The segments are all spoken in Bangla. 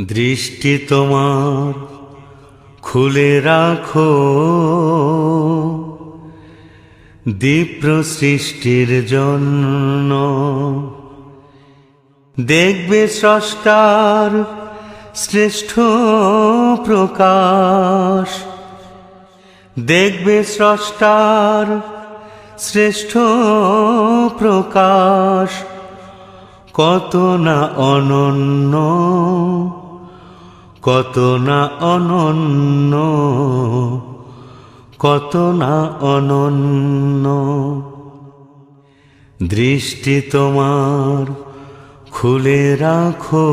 দৃষ্টি তোমার খুলে রাখো। দীপ্র সৃষ্টির জন্য দেখবে স্রষ্টার শ্রেষ্ঠ প্রকাশ। দেখবে স্রষ্টার শ্রেষ্ঠ প্রকাশ। কত না অনন্য কত না অনন্য, কত না অনন্য। দৃষ্টি তোমার খুলে রাখো,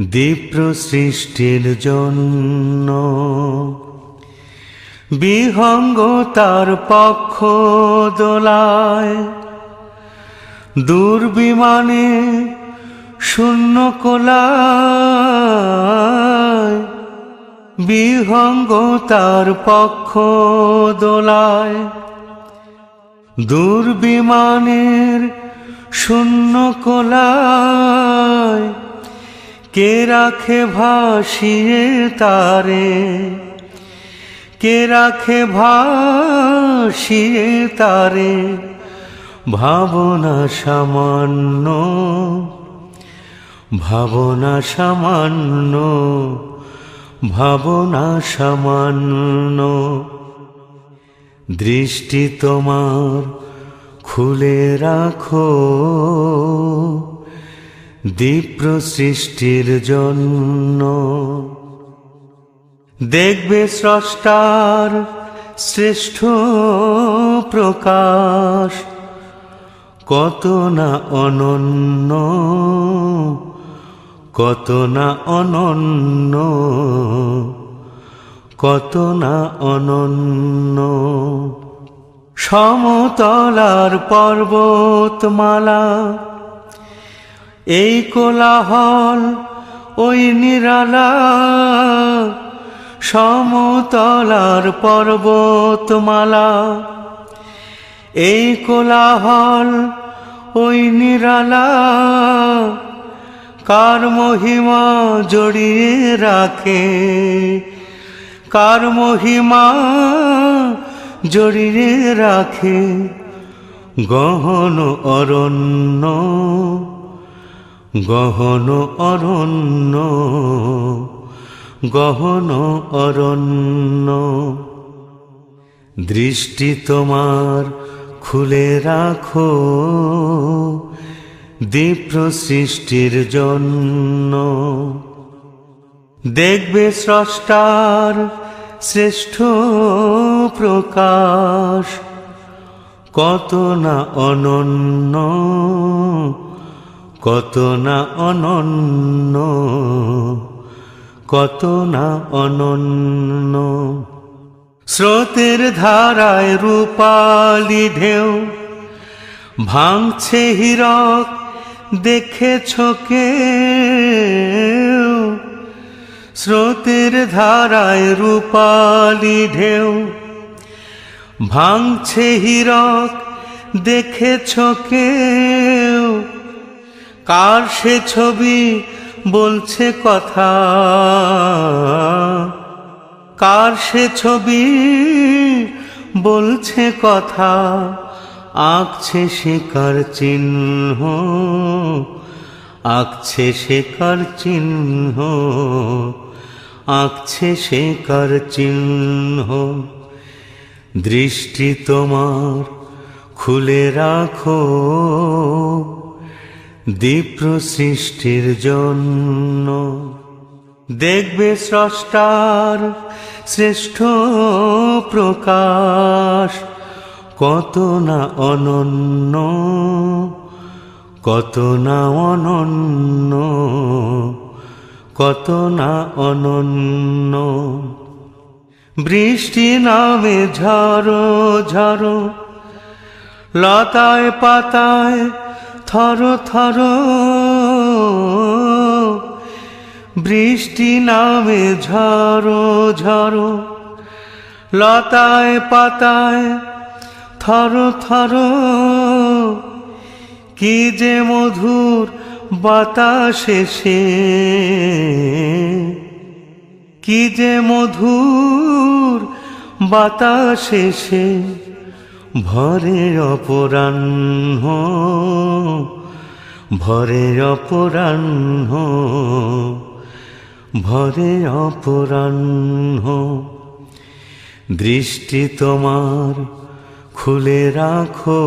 দীপ্র সৃষ্টির জন্য। বিহঙ্গ তার পক্ষ দোলায়, দুর্বিমানে শূন্য কোলায়, বিহঙ্গ তার পক্ষ দোলায়। দুর্বিমানের শূন্য কোলায়, কে রাখে ভাসিয়ে তারে? কে রাখে ভাসিয়ে তারে? ভাবনা সামান্য ভাবনা সামান্য ভাবনা সামান্য। দৃষ্টি তোমার খুলে রাখো, দীপ্র সৃষ্টির জন্য। দেখবে স্রষ্টার শ্রেষ্ঠ প্রকাশ, কত না অনন্য। কত না অনন্য, কত না অনন্য। সমতলার পর্বতমালা, এই কোলাহল, ওই নিরালা। সমতলার পর্বতমালা, এই কোলাহল, ওই নিরালা। কার মহিমা জড়িয়ে রাখে? কার মহিমা জড়িয়ে রাখে? গহন অরণ্য গহন অরণ্য গহন অরণ্য। দৃষ্টি তোমার খুলে রাখো দীপ্র সৃষ্টির জন্য। দেখবে স্রষ্টার শ্রেষ্ঠ প্রকাশ। কত না অনন্য, কত না অনন্য, কত না অনন্য। স্রোতের ধারায় রূপালি ঢেউ, ভাঙছে হীরক দেখেছ কে স্রোতের ধারায় রূপালি ঢেউ। ভাঙছে হীরক, দেখেছ কেউ? কার সে ছবি বলছে কথা? কার সে ছবি বলছে কথা? আঁকছে কার চিহ্ন, আঁকছে কার চিহ্ন, আঁকছে কার চিহ্ন। দৃষ্টি তোমার খুলে রাখো, দীপ্র সৃষ্টির জন্য। দেখবে স্রষ্টার শ্রেষ্ঠ প্রকাশ কত না অনন্য, কত না অনন্য, কত না অনন্য। বৃষ্টি নামে ঝড়ো ঝড়ো, লতায় পাতায় থর থর। বৃষ্টি নামে ঝড়ো ঝড়ো, লতায় পাতায় থর থর, কি যে মধুর বাতাসে সে কি যে মধুর বাতাসে সে ভরে অপরাহ্ন ভরে অপরাহ্ন ভরে অপরাহ্ন। দৃষ্টি তোমার খুলে রাখো।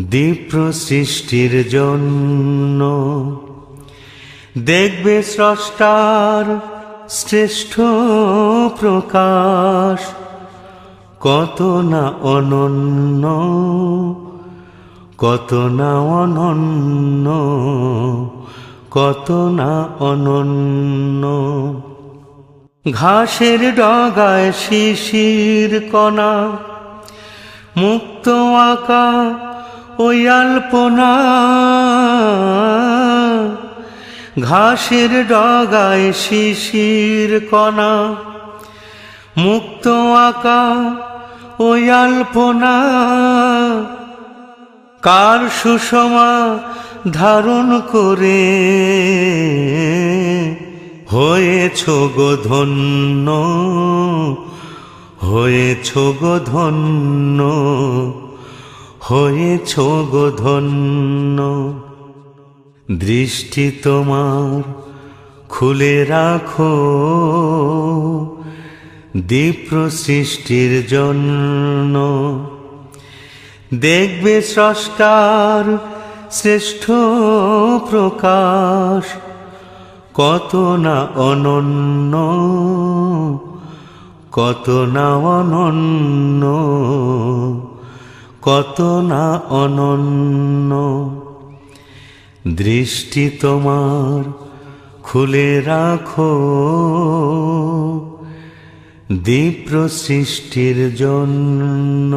দীপ্র সৃষ্টির জন্য। দেখবে স্রষ্টার শ্রেষ্ঠ প্রকাশ। কত না অনন্য, কত না অনন্য, কত না অনন্য। ঘাসের ডগায় শিশির কণা, মুক্ত আঁকা ওই আলপনা। ঘাসের ডগায় শিশির কণা, মুক্ত আঁকা ওই আলপনা। কার সুষমা ধারণ করে? হয়েছ গো ধন্য, হয়েছ গো ধন্য, হয়েছ গো ধন্য। দৃষ্টি তোমার খুলে রাখো, দীপ্র সৃষ্টির জন্য। দেখবে স্রষ্টার শ্রেষ্ঠ প্রকাশ কত না অনন্য, কত না অনন্য, কত না অনন্য। দৃষ্টি তোমার খুলে রাখো, দীপ্র সৃষ্টির জন্য।